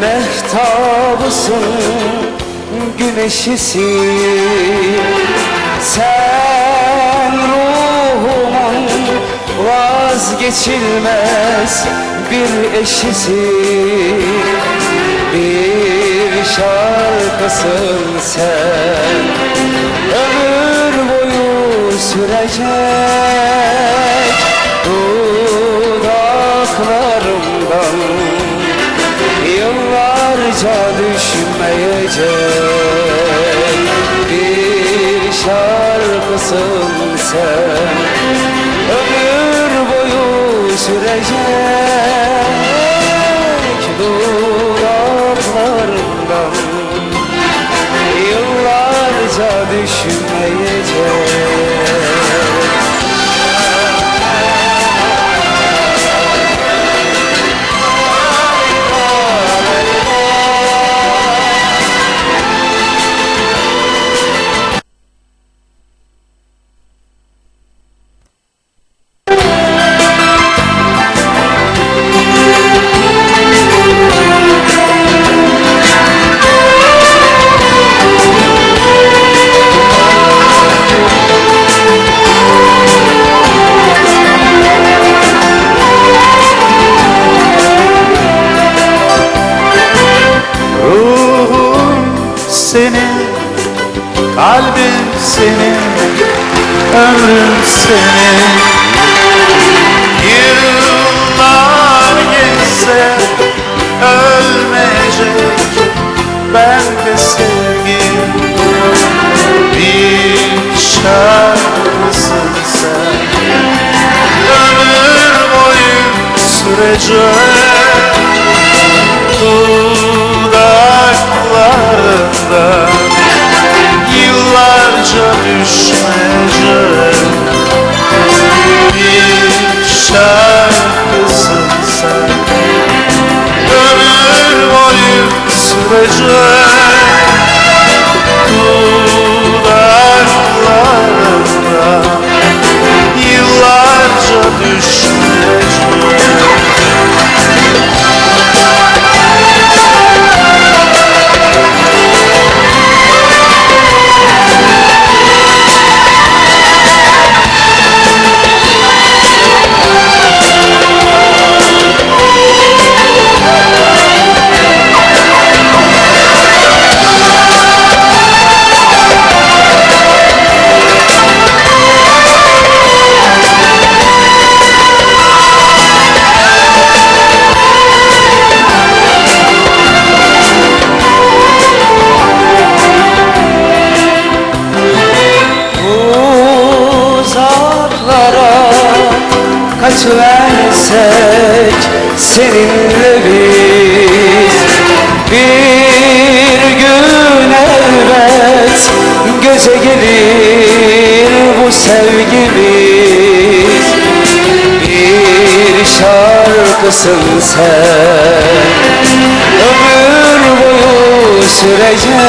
Mehtabısın güneşisin. Sen ruhumun vazgeçilmez bir eşisin. Bir şarkısın sen. Ömür boyu sürecek. Dudaklarımdan Düşmeyecek Bir şarkısın sen. Ömür boyu sürecek Dudaklarımdan Yıllarca düşmeyecek senin, kalbim senin, ömrüm senin. Yıllar geçse ölmeyecek ben de sevgim. Bir şarkısın sen, ömür boyu sürecek dudaklarında Yıllarca kaç versek seninle biz bir gün elbet göze gelir bu sevgimiz. Bir şarkısın sen ömür boyu sürecek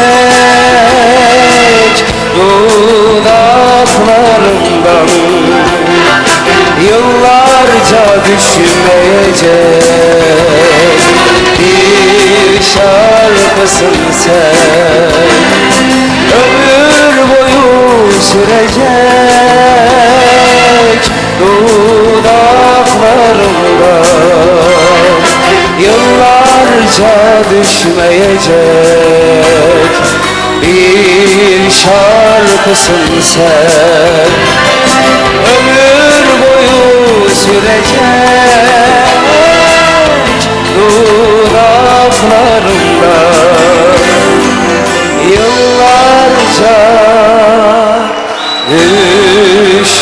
dudaklarımdan Yıllarca düşmeyecek bir şarkısın sen. Ömür boyu sürecek. Dudaklarımdan Yıllarca düşmeyecek. Bir şarkısın sen sürecek dudaklarımda Yıllarca düşmeyecek